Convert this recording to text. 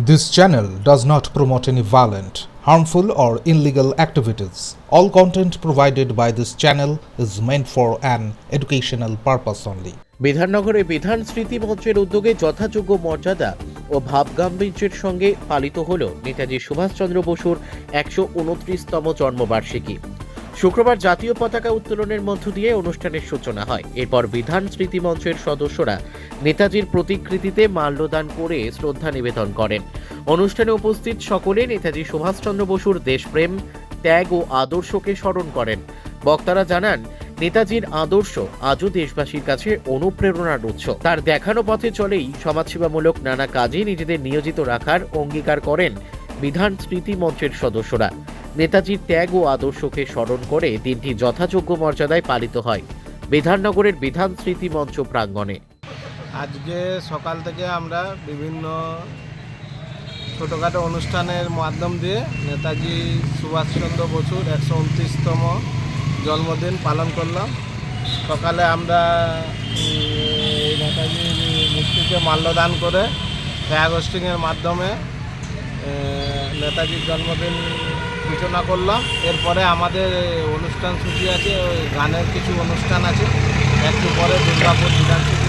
This channel does not promote any violent, harmful, or illegal activities. All content provided by this channel is meant for an educational purpose only. বিধাননগরে বিধান স্মৃতি মঞ্চের উদ্যোগে যথাযোগ্য মর্যাদা ও ভাবগাম্ভীর্যের সঙ্গে পালিত হল নেতাজি সুভাষচন্দ্র বসুর একশো উনত্রিশতম জন্মবার্ষিকী শুক্রবার জাতীয় পতাকা উত্তোলনের মধ্য দিয়ে অনুষ্ঠানের সূচনা হয়। এরপর বিধান স্মৃতি মঞ্চের সদস্যরা নেতাজির প্রতিকৃতিতে মাল্যদান করে শ্রদ্ধা নিবেদন করেন। অনুষ্ঠানে উপস্থিত সকলে নেতাজি সুভাষচন্দ্র বসুর দেশপ্রেম, ত্যাগ ও আদর্শকে স্মরণ করেন। বক্তারা জানান, নেতাজির আদর্শ আজও দেশবাসীর কাছে অনুপ্রেরণার উৎস। তার দেখানো পথে চলেই সমাজসেবামূলক নানা কাজে নিজেদের নিয়োজিত রাখার অঙ্গীকার করেন বিধান স্মৃতি মঞ্চের সদস্যরা। নেতাজির ত্যাগ ও আদর্শকে স্মরণ করে দিনটি যথাযোগ্য মর্যাদায় পালিত হয়। বিধাননগরের বিধান স্মৃতি মঞ্চ প্রাঙ্গণে। আজকে সকাল থেকে আমরা বিভিন্ন ছোটোখাটো অনুষ্ঠানের মাধ্যম দিয়ে নেতাজি সুভাষচন্দ্র বসুর একশো উনত্রিশতম জন্মদিন পালন করলাম। সকালে আমরা নেতাজির মূর্তিতে মাল্যদান করে ফ্ল্যাগ হোস্টিংয়ের মাধ্যমে নেতাজির জন্মদিন সূচনা করলাম। এরপরে আমাদের অনুষ্ঠান সূচি আছে গানের কিছু অনুষ্ঠান আছে। একটু পরে দুর্গাপুর বিধানসভা